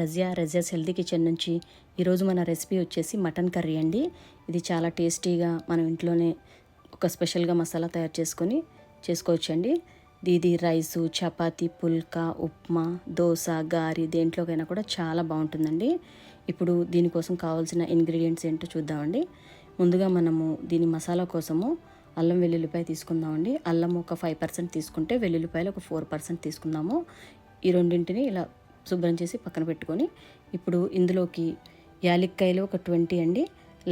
Razia Razia's healthy kitchen నుంచి ఈరోజు మన రెసిపీ వచ్చేసి మటన్ కర్రీ అండి. ఇది చాలా టేస్టీగా మనం ఇంట్లోనే ఒక స్పెషల్గా మసాలా తయారు చేసుకొని చేసుకోవచ్చండి. ఇది రైసు చపాతి పుల్కా ఉప్మా దోశ గారి దేంట్లోకైనా కూడా చాలా బాగుంటుందండి. ఇప్పుడు దీనికోసం కావాల్సిన ఇంగ్రీడియంట్స్ ఏంటో చూద్దామండి. ముందుగా మనము దీని మసాలా కోసము అల్లం వెల్లుల్లిపాయ తీసుకుందామండి. అల్లం ఒక ఫైవ్ పర్సెంట్ తీసుకుంటే వెల్లుల్లిపాయలు ఒక ఫోర్ పర్సెంట్ తీసుకుందాము. ఈ రెండింటిని ఇలా శుభ్రం చేసి పక్కన పెట్టుకొని ఇప్పుడు ఇందులోకి యాలక్కాయలు ఒక ట్వంటీ అండి.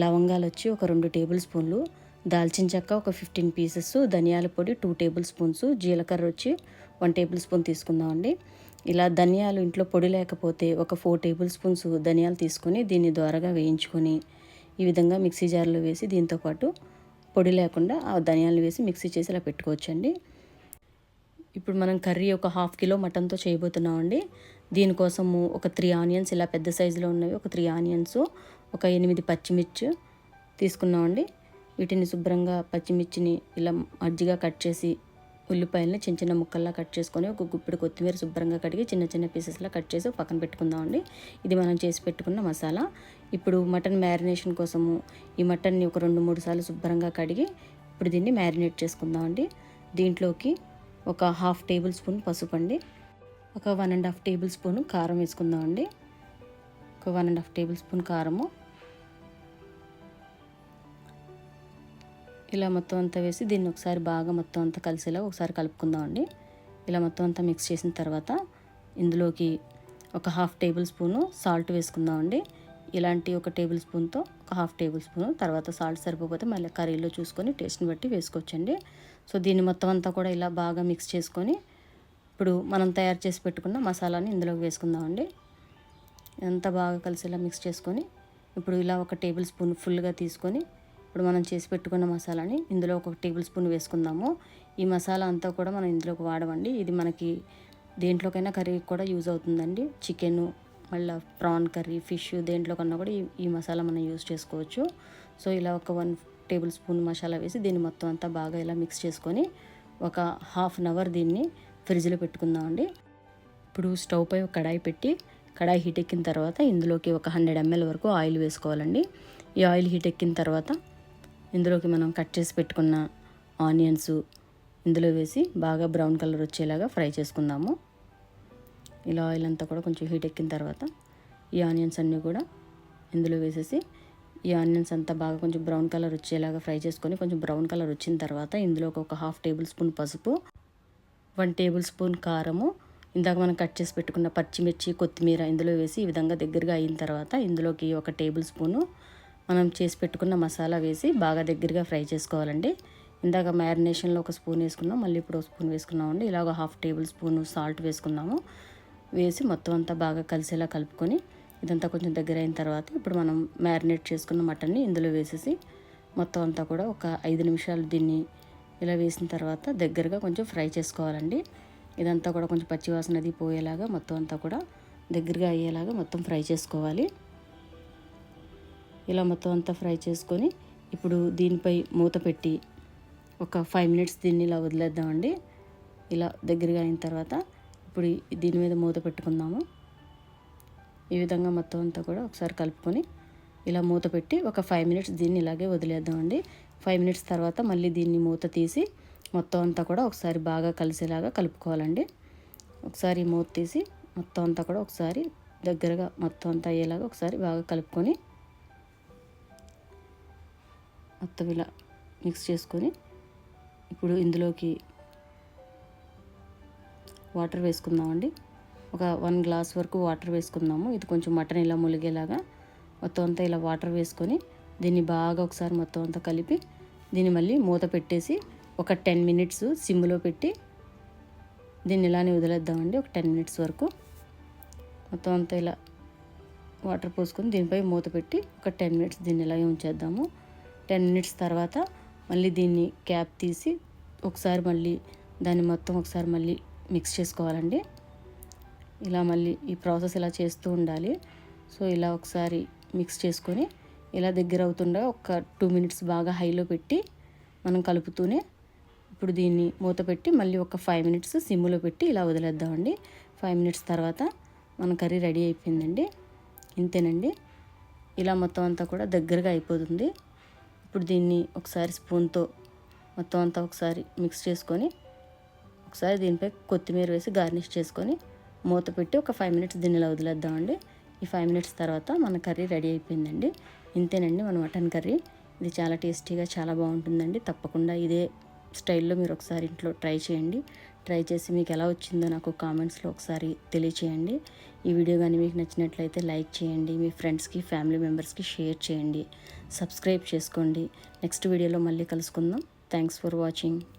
లవంగాలు వచ్చి ఒక రెండు టేబుల్ స్పూన్లు. దాల్చిన చెక్క ఒక ఫిఫ్టీన్ పీసెస్. ధనియాల పొడి టూ టేబుల్ స్పూన్స్. జీలకర్ర వచ్చి వన్ టేబుల్ స్పూన్ తీసుకుందామండి ఇలా ధనియాలు ఇంట్లో పొడి లేకపోతే ఒక ఫోర్ టేబుల్ స్పూన్స్ ధనియాలు తీసుకొని దీన్ని ద్వారగా వేయించుకొని ఈ విధంగా మిక్సీ జార్లో వేసి దీంతోపాటు పొడి లేకుండా ఆ ధనియాలు వేసి మిక్సీ చేసి ఇలా పెట్టుకోవచ్చండి. ఇప్పుడు మనం కర్రీ ఒక హాఫ్ కిలో మటన్తో చేయబోతున్నామండి. దీనికోసము ఒక త్రీ ఆనియన్స్ ఇలా పెద్ద సైజులో ఉన్నవి ఒక త్రీ ఆనియన్స్ ఒక ఎనిమిది పచ్చిమిర్చి తీసుకున్నామండి. వీటిని శుభ్రంగా పచ్చిమిర్చిని ఇలా మజ్జిగా కట్ చేసి ఉల్లిపాయలని చిన్న చిన్న ముక్కల్లా కట్ చేసుకొని ఒక గుప్పిడి కొత్తిమీర శుభ్రంగా కడిగి చిన్న చిన్న పీసెస్లా కట్ చేసి పక్కన పెట్టుకుందామండి. ఇది మనం చేసి పెట్టుకున్న మసాలా. ఇప్పుడు మటన్ మ్యారినేషన్ కోసము ఈ మటన్ని ఒక రెండు మూడు సార్లు శుభ్రంగా కడిగి ఇప్పుడు దీన్ని మ్యారినేట్ చేసుకుందామండి. దీంట్లోకి ఒక హాఫ్ టేబుల్ స్పూన్ పసుపు అండి ఒక one and half table spoon కారం వేసుకుందామండి. ఒక one and half table spoon కారము. ఇలా మొత్తం అంతా వేసి దీన్ని ఒకసారి బాగా మొత్తం అంతా కలిసేలా ఒకసారి కలుపుకుందామండి. ఇలా మొత్తం అంతా మిక్స్ చేసిన తర్వాత ఇందులోకి ఒక హాఫ్ టేబుల్ స్పూను సాల్ట్ వేసుకుందామండి. ఇలాంటి ఒక టేబుల్ స్పూన్తో ఒక హాఫ్ టేబుల్ స్పూన్ తర్వాత సాల్ట్ సరిపోతే మళ్ళీ కర్రీలో చూసుకొని టేస్ట్ని బట్టి వేసుకోవచ్చండి. సో దీన్ని మొత్తం అంతా కూడా ఇలా బాగా మిక్స్ చేసుకొని ఇప్పుడు మనం తయారు చేసి పెట్టుకున్న మసాలాని ఇందులోకి వేసుకుందామండి. ఇదంతా బాగా కలిసేలా మిక్స్ చేసుకొని ఇప్పుడు ఇలా ఒక టేబుల్ స్పూన్ ఫుల్గా తీసుకొని ఇప్పుడు మనం చేసి పెట్టుకున్న మసాలాని ఇందులో ఒక టేబుల్ స్పూన్ వేసుకుందాము. ఈ మసాలా అంతా కూడా మనం ఇందులోకి వాడమండి. ఇది మనకి దేంట్లోకైనా కర్రీ కూడా యూజ్ అవుతుందండి. చికెను మళ్ళీ ప్రాన్ కర్రీ ఫిష్ దేంట్లో కన్నా కూడా ఈ ఈ మసాలా మనం యూజ్ చేసుకోవచ్చు. సో ఇలా ఒక వన్ టేబుల్ స్పూన్ మసాలా వేసి దీన్ని మొత్తం అంతా బాగా ఇలా మిక్స్ చేసుకొని ఒక హాఫ్ అన్ అవర్ దీన్ని ఫ్రిడ్జ్లో పెట్టుకుందామండి. ఇప్పుడు స్టవ్ పై ఒక కడాయి పెట్టి కడాయి హీట్ ఎక్కిన తర్వాత ఇందులోకి ఒక హండ్రెడ్ ఎంఎల్ వరకు ఆయిల్ వేసుకోవాలండి. ఈ ఆయిల్ హీట్ ఎక్కిన తర్వాత ఇందులోకి మనం కట్ చేసి పెట్టుకున్న ఆనియన్స్ ఇందులో వేసి బాగా బ్రౌన్ కలర్ వచ్చేలాగా ఫ్రై చేసుకుందాము. ఇలా ఆయిల్ అంతా కూడా కొంచెం హీట్ ఎక్కిన తర్వాత ఈ ఆనియన్స్ అన్నీ కూడా ఇందులో వేసేసి ఈ ఆనియన్స్ అంతా బాగా కొంచెం బ్రౌన్ కలర్ వచ్చేలాగా ఫ్రై చేసుకొని కొంచెం బ్రౌన్ కలర్ వచ్చిన తర్వాత ఇందులో ఒక హాఫ్ టేబుల్ స్పూన్ పసుపు వన్ టేబుల్ స్పూన్ కారము. ఇందాక మనం కట్ చేసి పెట్టుకున్న పచ్చిమిర్చి కొత్తిమీర ఇందులో వేసి ఈ విధంగా దగ్గరగా అయిన తర్వాత ఇందులోకి ఒక టేబుల్ స్పూను మనం చేసి పెట్టుకున్న మసాలా వేసి బాగా దగ్గరగా ఫ్రై చేసుకోవాలండి. ఇందాక మ్యారినేషన్లో ఒక స్పూన్ వేసుకున్నాం మళ్ళీ ఇప్పుడు ఒక స్పూన్ వేసుకున్నామండి. ఇలాగ హాఫ్ టేబుల్ స్పూన్ సాల్ట్ వేసుకున్నాము. వేసి మొత్తం అంతా బాగా కలిసేలా కలుపుకొని ఇదంతా కొంచెం దగ్గర అయిన తర్వాత ఇప్పుడు మనం మ్యారినేట్ చేసుకున్న మటన్ని ఇందులో వేసేసి మొత్తం అంతా కూడా ఒక ఐదు నిమిషాలు దీన్ని ఇలా వేసిన తర్వాత దగ్గరగా కొంచెం ఫ్రై చేసుకోవాలండి. ఇదంతా కూడా కొంచెం పచ్చివాసన అది పోయేలాగా మొత్తం అంతా కూడా దగ్గరగా అయ్యేలాగా మొత్తం ఫ్రై చేసుకోవాలి. ఇలా మొత్తం అంతా ఫ్రై చేసుకొని ఇప్పుడు దీనిపై మూత పెట్టి ఒక ఫైవ్ మినిట్స్ దీన్ని ఇలా వదిలేద్దామండి. ఇలా దగ్గరగా అయిన తర్వాత ఇప్పుడు దీని మీద మూత పెట్టుకుందాము. ఈ విధంగా మొత్తం అంతా కూడా ఒకసారి కలుపుకొని ఇలా మూత పెట్టి ఒక ఫైవ్ మినిట్స్ దీన్ని ఇలాగే వదిలేద్దామండి. ఫైవ్ మినిట్స్ తర్వాత మళ్ళీ దీన్ని మూత తీసి మొత్తం అంతా కూడా ఒకసారి బాగా కలిసేలాగా కలుపుకోవాలండి. ఒకసారి మూత తీసి మొత్తం అంతా కూడా ఒకసారి దగ్గరగా మొత్తం అంతా అయ్యేలాగా ఒకసారి బాగా కలుపుకొని మొత్తం ఇలా మిక్స్ చేసుకొని ఇప్పుడు ఇందులోకి వాటర్ వేసుకుందామండి. ఒక వన్ గ్లాస్ వరకు వాటర్ వేసుకుందాము. ఇది కొంచెం మటన్ ఇలా ములిగేలాగా మొత్తం అంతా ఇలా వాటర్ వేసుకొని దీన్ని బాగా ఒకసారి మొత్తం అంతా కలిపి దీన్ని మళ్ళీ మూత పెట్టేసి ఒక టెన్ మినిట్స్ సిమ్లో పెట్టి దీన్ని ఇలానే వదిలేద్దామండి. ఒక టెన్ మినిట్స్ వరకు మొత్తం అంతా ఇలా వాటర్ పోసుకొని దీనిపై మూత పెట్టి ఒక టెన్ మినిట్స్ దీన్ని ఇలాగే ఉంచేద్దాము. టెన్ మినిట్స్ తర్వాత మళ్ళీ దీన్ని క్యాప్ తీసి ఒకసారి మళ్ళీ దాన్ని మొత్తం ఒకసారి మళ్ళీ మిక్స్ చేసుకోవాలండి. ఇలా మళ్ళీ ఈ ప్రాసెస్ ఇలా చేస్తూ ఉండాలి. సో ఇలా ఒకసారి మిక్స్ చేసుకొని ఇలా దగ్గర అవుతుండగా ఒక టూ మినిట్స్ బాగా హైలో పెట్టి మనం కలుపుతూనే ఇప్పుడు దీన్ని మూత పెట్టి మళ్ళీ ఒక ఫైవ్ మినిట్స్ సిమ్లో పెట్టి ఇలా వదిలేద్దామండి. ఫైవ్ మినిట్స్ తర్వాత మన కర్రీ రెడీ అయిపోయిందండి. ఇంతేనండి. ఇలా మొత్తం అంతా కూడా దగ్గరగా అయిపోతుంది. ఇప్పుడు దీన్ని ఒకసారి స్పూన్తో మొత్తం అంతా ఒకసారి మిక్స్ చేసుకొని ఒకసారి దీనిపై కొత్తిమీర వేసి గార్నిష్ చేసుకొని మూత పెట్టి ఒక ఫైవ్ మినిట్స్ దీన్ని ఇలా వదిలేద్దామండి. ఈ ఫైవ్ మినిట్స్ తర్వాత మన కర్రీ రెడీ అయిపోయిందండి. ఇంతేనండి మన మటన్ కర్రీ. ఇది చాలా టేస్టీగా చాలా బాగుంటుందండి. తప్పకుండా ఇదే స్టైల్లో మీరు ఒకసారి ఇంట్లో ట్రై చేయండి. ట్రై చేసి మీకు ఎలా వచ్చిందో నాకు కామెంట్స్లో ఒకసారి తెలియచేయండి. ఈ వీడియో కానీ మీకు నచ్చినట్లయితే లైక్ చేయండి. మీ ఫ్రెండ్స్కి ఫ్యామిలీ మెంబర్స్కి షేర్ చేయండి. సబ్స్క్రైబ్ చేసుకోండి. నెక్స్ట్ వీడియోలో మళ్ళీ కలుసుకుందాం. Thanks for watching.